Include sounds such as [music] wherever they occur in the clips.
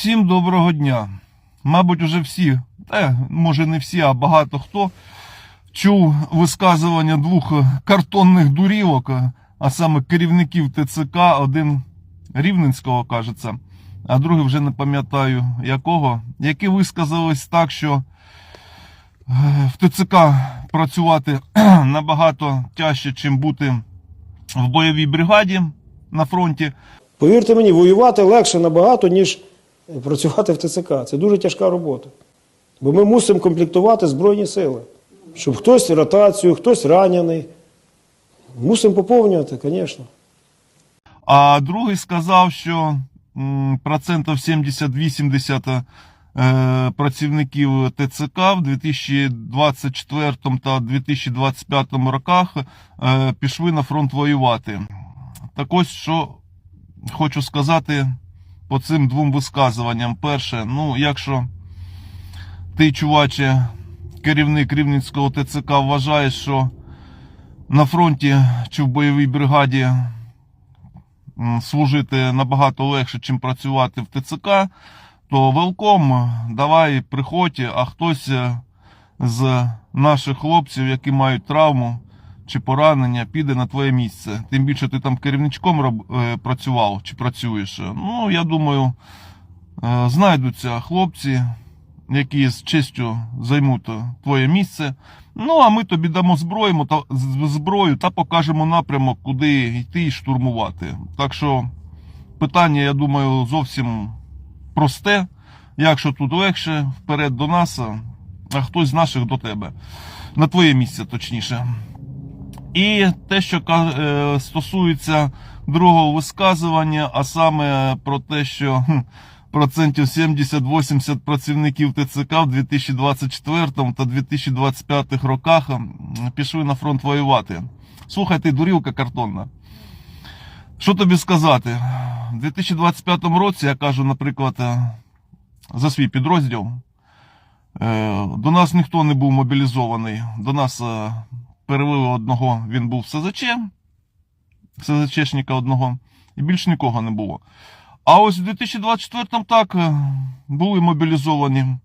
Всім доброго дня. Мабуть, уже всі, та може не всі, а багато хто чув висказування двох картонних дурівок, а саме керівників ТЦК, один Рівненського, кажеться, а другий вже не пам'ятаю якого, які висказались так, що е, в ТЦК працювати [clears throat] набагато тяжче, чим бути в бойовій бригаді на фронті. Повірте мені, воювати легше набагато, ніж працювати в ТЦК. Це дуже тяжка робота. Бо ми мусимо комплектувати Збройні сили. Щоб хтось ротацію, хтось ранений. Мусимо поповнювати, звісно. А другий сказав, що процентів 70-80 е, працівників ТЦК в 2024 та 2025 роках е, пішли на фронт воювати. Так ось що хочу сказати по цим двом висказуванням. Перше, ну, якщо ти, чуваче, керівник Рівненського ТЦК, вважаєш, що на фронті чи в бойовій бригаді служити набагато легше, чим працювати в ТЦК, то велком, давай приходь, а хтось е, з наших хлопців, які мають травму чи поранення, піде на твоє місце. Тим більше ти там керівничком роб, е, працював чи працюєш. Ну, я думаю, е, знайдуться хлопці, які з честю займуть твоє місце. Ну, а ми тобі дамо зброю та, зброю та покажемо напрямок, куди йти і штурмувати. Так що питання, я думаю, зовсім просте. Якщо тут легше, вперед до нас, а хтось з наших до тебе. На твоє місце, точніше. І те, що е, стосується другого висказування, а саме про те, що процентів 70-80 працівників ТЦК в 2024 та 2025 роках пішли на фронт воювати. Слухай, ти дурілка картонна. Що тобі сказати? У 2025 році, я кажу, наприклад, е, за свій підрозділ, е, до нас ніхто не був мобілізований. До нас перевели одного, він був СЗЧ, СЗЧшника одного, і більш нікого не було. А ось у 2024 так е, були мобілізовані.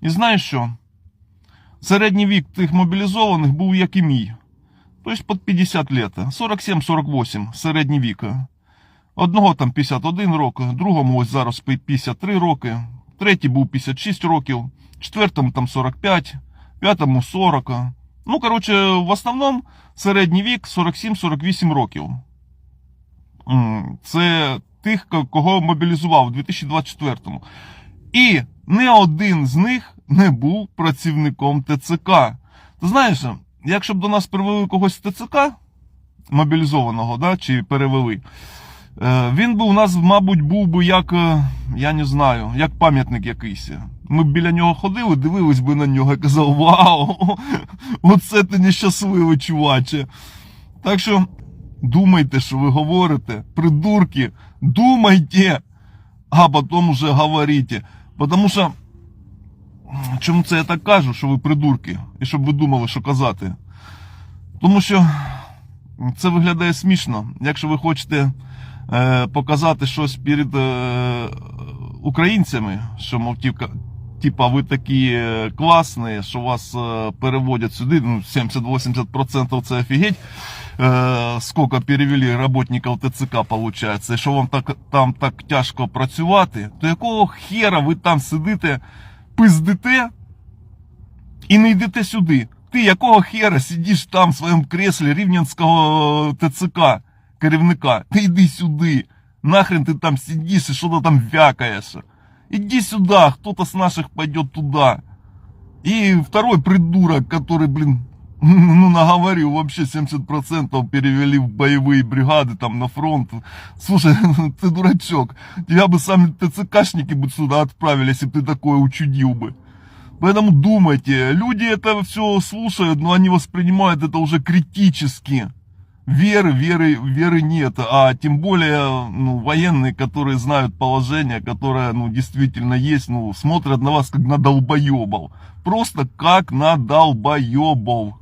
І знаєш що? Середній вік тих мобілізованих був як і мій. Тобто під 50 лет. 47-48 середній вік. Одного там 51 рок, другому ось зараз 53 роки, третій був 56 років, четвертому там 45, п'ятому 40. Ну, коротше, в основному середній вік 47-48 років. Це тих, кого мобілізував у 2024-му. І не один з них не був працівником ТЦК. Ти знаєш, якщо б до нас привели когось з ТЦК, мобілізованого, да, чи перевели, е, він би у нас, мабуть, був би як, е, я не знаю, як пам'ятник якийсь. Ми б біля нього ходили, дивились би на нього і казали, вау, [laughs] оце ти нещасливий, чуваче. Так що думайте, що ви говорите, придурки, думайте, а потім уже говорите. Потому що, чому це я так кажу, що ви придурки, і щоб ви думали, що казати? Тому що це виглядає смішно. Якщо ви хочете е, показати щось перед е, українцями, що мов типа, ви такі е, класні, що вас е, переводять сюди, ну 70-80% це офігеть. Е, сколько перевели работників ТЦК, і що вам так, там так тяжко працювати, то якого хера ви там сидите, пиздите і не йдете сюди? Ти якого хера сидиш там в своєму креслі рівненського ТЦК керівника? Ти йди сюди. Нахрен ти там сидиш і що-то там вякаєш. Иди сюда, кто-то с наших пойдет туда. И второй придурок, который, блин, [laughs] ну, наговорил, вообще 70% перевели в боевые бригады, там, на фронт. Слушай, [laughs] ты дурачок. Тебя бы сами ТЦКшники бы сюда отправили, если бы ты такое учудил бы. Поэтому думайте, люди это все слушают, но они воспринимают это уже критически. Веры, веры, веры нет, а тем более ну, военные, которые знают положение, которое ну, действительно есть, ну, смотрят на вас как на долбоебов. Просто как на долбоебов.